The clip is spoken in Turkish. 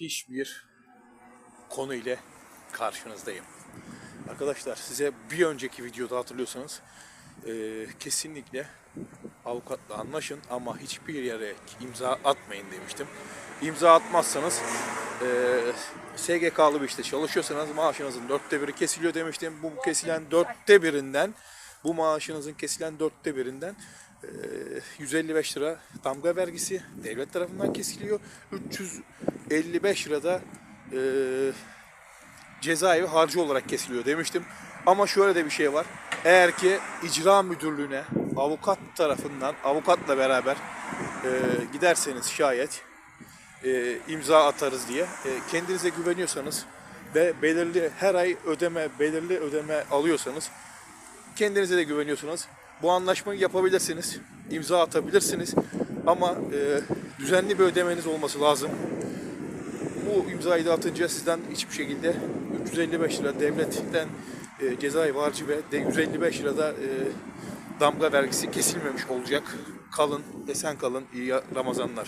müthiş bir konu ile karşınızdayım. Arkadaşlar size bir önceki videoda hatırlıyorsanız e, kesinlikle avukatla anlaşın ama hiçbir yere imza atmayın demiştim. İmza atmazsanız e, SGK'lı bir işte çalışıyorsanız maaşınızın dörtte biri kesiliyor demiştim. Bu kesilen dörtte birinden bu maaşınızın kesilen dörtte birinden e, 155 lira damga vergisi devlet tarafından kesiliyor. 355 lirada e, cezaevi harcı olarak kesiliyor demiştim. Ama şöyle de bir şey var. Eğer ki icra müdürlüğüne avukat tarafından avukatla beraber e, giderseniz şayet e, imza atarız diye e, kendinize güveniyorsanız ve belirli her ay ödeme belirli ödeme alıyorsanız kendinize de güveniyorsanız bu anlaşmayı yapabilirsiniz. imza atabilirsiniz. Ama e, düzenli bir ödemeniz olması lazım bu imzayı da atınca sizden hiçbir şekilde 355 lira devletten e, cezai harcı ve de 155 lirada e, damga vergisi kesilmemiş olacak. Kalın, esen kalın, iyi Ramazanlar.